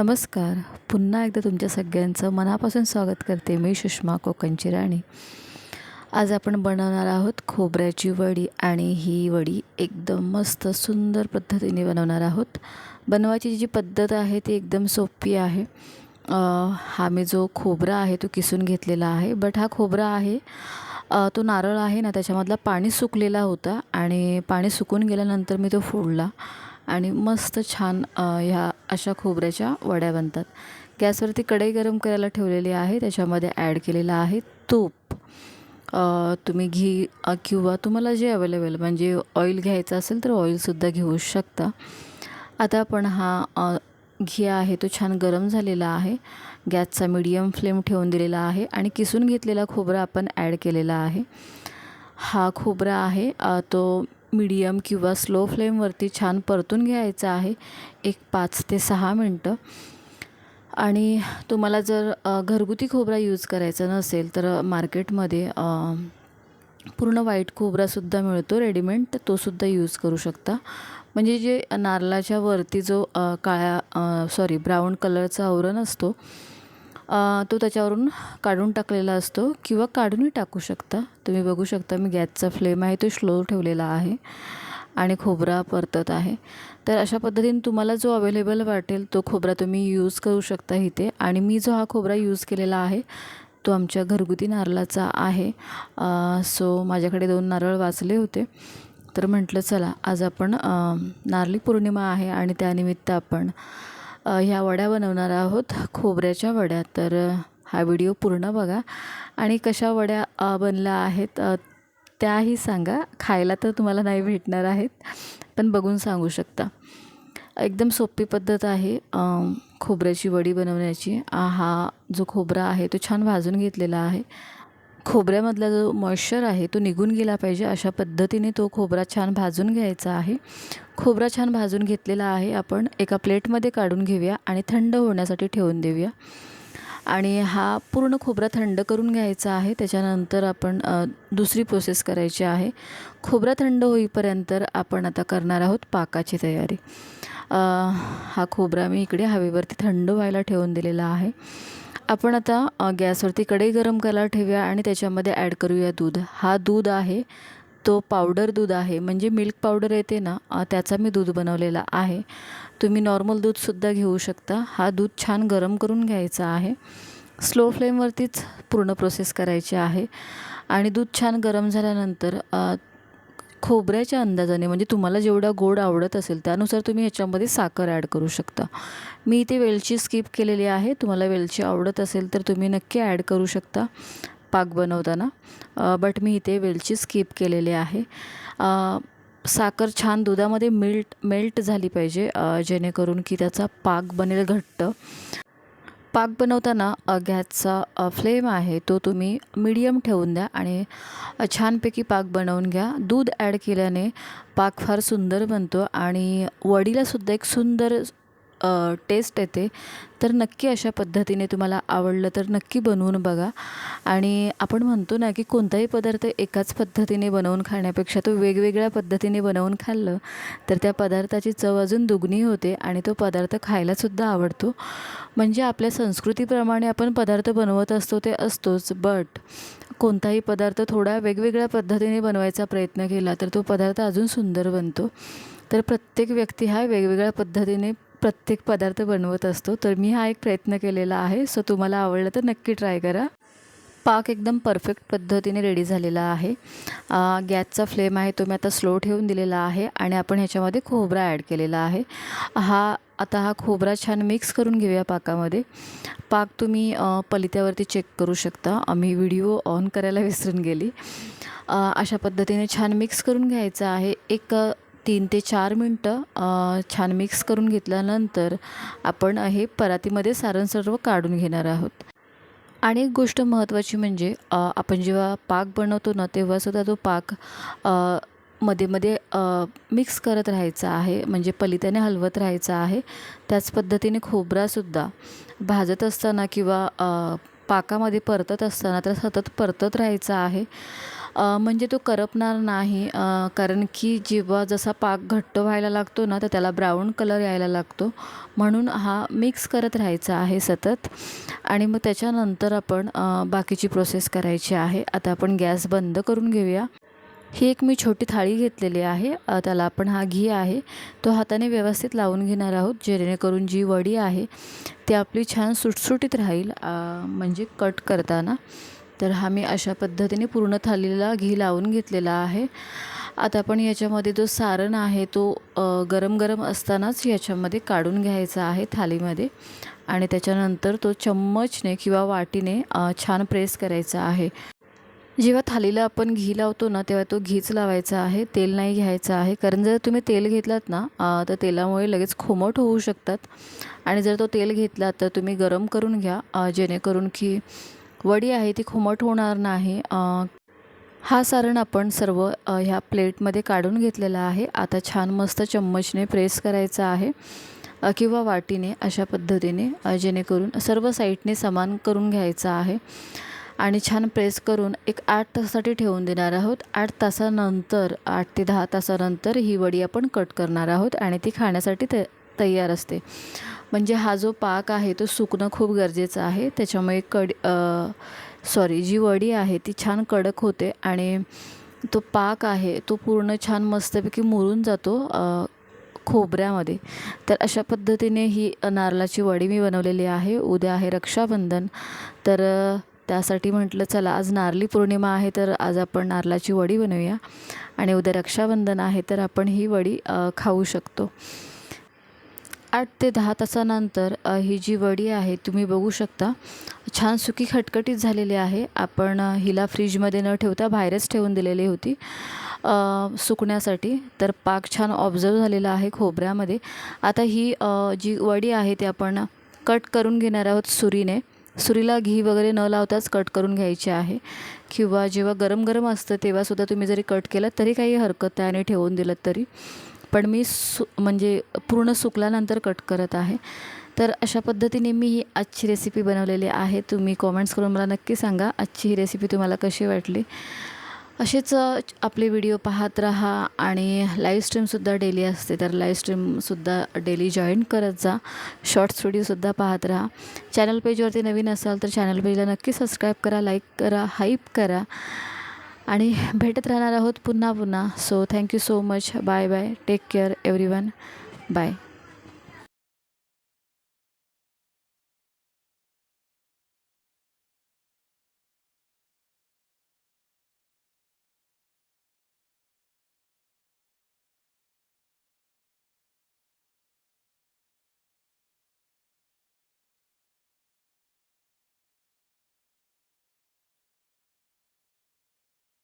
नमस्कार. पुन्हा एकदा तुमच्या सगळ्यांचं मनापासून स्वागत करते मी सुषमा कोकणची राणी. आज आपण बनवणार आहोत खोबऱ्याची वडी आणि ही वडी एकदम मस्त सुंदर पद्धतीने बनवणार आहोत. बनवायची जी पद्धत आहे ती एकदम सोपी आहे. हा मी जो खोबरा आहे तो किसून घेतलेला आहे. बट हा खोबरा आहे तो नारळ आहे ना त्याच्यामधला पाणी सुकलेला होता आणि पाणी सुकून गेल्यानंतर मी तो फोडला. आणि मस्त छान ह्या अशा खोबऱ्याच्या वड्या बनतात. गॅसवरती कढई गरम करायला ठेवलेली आहे. त्याच्यामध्ये ॲड केलेलं आहे तूप. तुम्ही घी किंवा तुम्हाला जे अवेलेबल म्हणजे ऑइल घ्यायचं असेल तर ऑइलसुद्धा घेऊ शकता. आता आपण हा घी आहे तो छान गरम झालेला आहे. गॅसचा मीडियम फ्लेम ठेवून दिलेला आहे आणि किसून घेतलेला खोबरा आपण ॲड केलेला आहे. हा खोबरा आहे तो मीडियम किंवा स्लो फ्लेमवरती छान परतून घ्यायचं आहे. एक पाच ते सहा मिनटं. आणि तुम्हाला जर घरगुती खोबरा यूज करायचा नसेल तर मार्केटमध्ये पूर्ण व्हाईट खोबरासुद्धा मिळतो. रेडीमेड तर तोसुद्धा यूज करू शकता. म्हणजे जे नारळाच्या वरती जो काळ्या सॉरी ब्राऊन कलरचा आवरण असतो तो त्याच्यावरून काढून टाकलेला असतो किंवा काढूनही टाकू शकता. तुम्ही बघू शकता मी गॅसचा फ्लेम आहे तो स्लो ठेवलेला आहे आणि खोबरा परतत आहे. तर अशा पद्धतीने तुम्हाला जो अवेलेबल वाटेल तो खोबरा तुम्ही यूज करू शकता इथे. आणि मी जो हा खोबरा यूज केलेला आहे तो आमच्या घरगुती नारळाचा आहे. सो माझ्याकडे दोन नारळ वाचले होते. तर म्हटलं चला आज आपण नारळी पौर्णिमा आहे आणि त्यानिमित्त आपण ह्या वड्या बनवणार आहोत खोबऱ्याच्या वड्या. तर हा व्हिडिओ पूर्ण बघा. आणि कशा वड्या बनल्या आहेत त्याही सांगा. खायला तर तुम्हाला नाही भेटणार आहेत पण बघून सांगू शकता. एकदम सोपी पद्धत आहे खोबऱ्याची वडी बनवण्याची. हा जो खोबरा आहे तो छान भाजून घेतलेला आहे. खोबऱ्यामधला जो मॉइश्चर आहे तो निघून गेला पाहिजे. अशा पद्धतीने तो खोबरा छान भाजून घ्यायचा आहे. खोबरा छान भाजून घेतलेला आहे. आपण एका प्लेटमध्ये काढून घेऊया आणि थंड होण्यासाठी ठेवून देऊया. आणि हा पूर्ण खोबरा थंड करून घ्यायचा आहे. त्याच्यानंतर आपण दुसरी प्रोसेस करायची आहे. खोबरा थंड होईपर्यंत आपण आता करणार आहोत पाकाची तयारी. हा खोबरा मी इकडे हवेवरती थंड व्हायला ठेवून दिलेला आहे. आपण आता गॅसवरती कढई गरम करायला ठेवूया आणि त्याच्यामध्ये ॲड करूया दूध. हा दूध आहे तो पावडर दूध आहे म्हणजे मिल्क पावडर येते ना त्याचा मी दूध बनवलेला आहे. तुम्ही नॉर्मल दूधसुद्धा घेऊ शकता. हा दूध छान गरम करून घ्यायचा आहे. स्लो फ्लेमवरतीच पूर्ण प्रोसेस करायची आहे. आणि दूध छान गरम झाल्यानंतर खोबऱ्याच्या अंदाजाने म्हणजे तुम्हाला जेवढा गोड आवडत असेल त्यानुसार तुम्ही ह्याच्यामध्ये साखर ॲड करू शकता. मी इथे वेलची स्किप केलेली आहे. तुम्हाला वेलची आवडत असेल तर तुम्ही नक्की ॲड करू शकता पाक बनवताना. बट मी इथे वेलची स्किप केलेली आहे. साखर छान दुधामध्ये मिल्ट मेल्ट झाली पाहिजे जेणेकरून की त्याचा पाक बनेल घट्ट. पाक बनवताना गॅसचा फ्लेम आहे तो तुम्ही मिडियम ठेवून द्या आणि छानपैकी पाक बनवून घ्या. दूध ॲड केल्याने पाक फार सुंदर बनतो आणि वडीलासुद्धा एक सुंदर टेस्ट येते. तर नक्की अशा पद्धतीने तुम्हाला आवडलं तर नक्की बनवून बघा. आणि आपण म्हणतो ना की कोणताही पदार्थ एकाच पद्धतीने बनवून खाण्यापेक्षा तो वेगवेगळ्या पद्धतीने बनवून खाल्लं तर त्या पदार्थाची चव अजून दुगणी होते आणि तो पदार्थ खायलासुद्धा आवडतो. म्हणजे आपल्या संस्कृतीप्रमाणे आपण पदार्थ बनवत असतो ते असतोच बट कोणताही पदार्थ थोडा वेगवेगळ्या पद्धतीने बनवायचा प्रयत्न केला तर तो पदार्थ अजून सुंदर बनतो. तर प्रत्येक व्यक्ती हा वेगवेगळ्या पद्धतीने प्रत्येक पदार्थ बनवत असतो. तर मी हा एक प्रयत्न केलेला आहे. सो तुम्हाला आवडलं तर नक्की ट्राय करा. पाक एकदम परफेक्ट पद्धतीने रेडी झालेला आहे. गॅसचा फ्लेम आहे तो मी आता स्लो ठेवून दिलेला आहे आणि आपण ह्याच्यामध्ये खोबरा ॲड केलेला आहे. हा आता हा खोबरा छान मिक्स करून घेऊया पाकामध्ये. पाक तुम्ही पलित्यावरती चेक करू शकता. आम्ही व्हिडिओ ऑन करायला विसरून गेली. अशा पद्धतीने छान मिक्स करून घ्यायचं आहे. एक तीन ते चार मिनटं छान मिक्स करून घेतल्यानंतर आपण हे परातीमध्ये सारण सर्व काढून घेणार आहोत. आणि एक गोष्ट महत्त्वाची म्हणजे आपण जेव्हा पाक बनवतो ना तेव्हासुद्धा तो पाकमध्ये मध्ये मिक्स करत राहायचा आहे. म्हणजे पलित्याने हलवत राहायचा आहे. त्याच पद्धतीने खोबरासुद्धा भाजत असताना किंवा पाकामध्ये परतत असताना तर सतत परतत राहायचं आहे. म्हणजे तो करपणार नाही कारण की जेव्हा जसा पाक घट्ट व्हायला लागतो ना तर त्याला ब्राऊन कलर यायला लागतो. म्हणून हा मिक्स करत राहायचा आहे सतत. आणि मग त्याच्यानंतर आपण बाकीची प्रोसेस करायची आहे. आता आपण गॅस बंद करून घेऊया. ही एक मी छोटी थाळी घेतलेली आहे. त्याला आपण हा घी आहे. तो हाताने व्यवस्थित लावून घेणार आहोत जेणेकरून जी वडी आहे ती आपली छान सुटसुटीत राहील म्हणजे कट करताना. तर हा मी अशा पद्धतीने पूर्ण थालीला घी लावून घेतलेला आहे. आता आपण याच्यामध्ये जो सारण आहे तो गरम गरम असतानाच याच्यामध्ये काढून घ्यायचा आहे थालीमध्ये. आणि त्याच्यानंतर तो चम्मचने किंवा वाटीने छान प्रेस करायचा आहे. जेव्हा थालीला आपण घी लावतो ना तेव्हा तो घीच लावायचा आहे तेल नाही घ्यायचं आहे. कारण जर तुम्ही तेल घेतलात ना तर तेलामुळे लगेच खोमट होऊ शकतात. आणि जर तो तेल घेतला तर तुम्ही गरम करून घ्या जेणेकरून की वडी आहे ती खोमट होणार नाही. हा सारण आपण सर्व ह्या प्लेटमध्ये काढून घेतलेला आहे. आता छान मस्त चम्मचने प्रेस करायचा आहे किंवा वाटीने अशा पद्धतीने जेणेकरून सर्व साईडने समान करून घ्यायचं आहे. आणि छान प्रेस करून एक आठ तासासाठी ठेवून देणार आहोत. आठ तासानंतर आठ ते दहा तासानंतर ही वडी आपण कट करणार आहोत आणि ती खाण्यासाठी त तयार असते. म्हणजे हा जो पाक आहे तो सुकणं खूप गरजेचं आहे. त्याच्यामुळे कड सॉरी जी वडी आहे ती छान कडक होते आणि तो पाक आहे तो पूर्ण छान मस्तपैकी मुरून जातो खोबऱ्यामध्ये. तर अशा पद्धतीने ही नारळाची वडी मी बनवलेली आहे. उद्या आहे रक्षाबंधन. तर त्यासाठी म्हटलं चला आज नारळी पौर्णिमा आहे तर आज आपण नारळाची वडी बनवूया आणि उद्या रक्षाबंधन आहे तर आपण ही वडी खाऊ शकतो. आठ ते दहा तासानंतर ही जी वडी आहे तुम्ही बघू शकता छान सुकी खटखटीत झालेली आहे. आपण हिला फ्रीजमध्ये न ठेवता बाहेरच ठेवून दिलेली होती सुकण्यासाठी. तर पाक छान ऑब्झर्व झालेला आहे खोबऱ्यामध्ये. आता ही जी वडी आहे ती आपण कट करून घेणार आहोत सुरीने. सुरीला घी वगैरे न लावताच कट करून घ्यायचे आहे. किंवा जेव्हा गरम गरम असतं तेव्हासुद्धा तुम्ही जरी कट केलं तरी काही हरकत नाही आणि ठेवून दिलं तरी. पण मी सु म्हणजे पूर्ण सुकल्यानंतर कट करत आहे. तर अशा पद्धतीने मी ही आजची रेसिपी बनवलेली आहे. तुम्ही कॉमेंट्स करून मला नक्की सांगा आजची ही रेसिपी तुम्हाला कशी वाटली? असेच आपले व्हिडिओ पाहत राहा आणि लाईव्ह स्ट्रीमसुद्धा डेली असते तर लाईव्ह स्ट्रीमसुद्धा डेली जॉईन करत जा. शॉर्ट्स व्हिडिओसुद्धा पाहत राहा. चॅनल पेजवरती नवीन असाल तर चॅनल पेजला नक्की सबस्क्राईब करा लाईक करा हाईप करा. आणि भेटत राहणार आहोत पुन्हा पुन्हा. So thank you so much bye bye take care everyone bye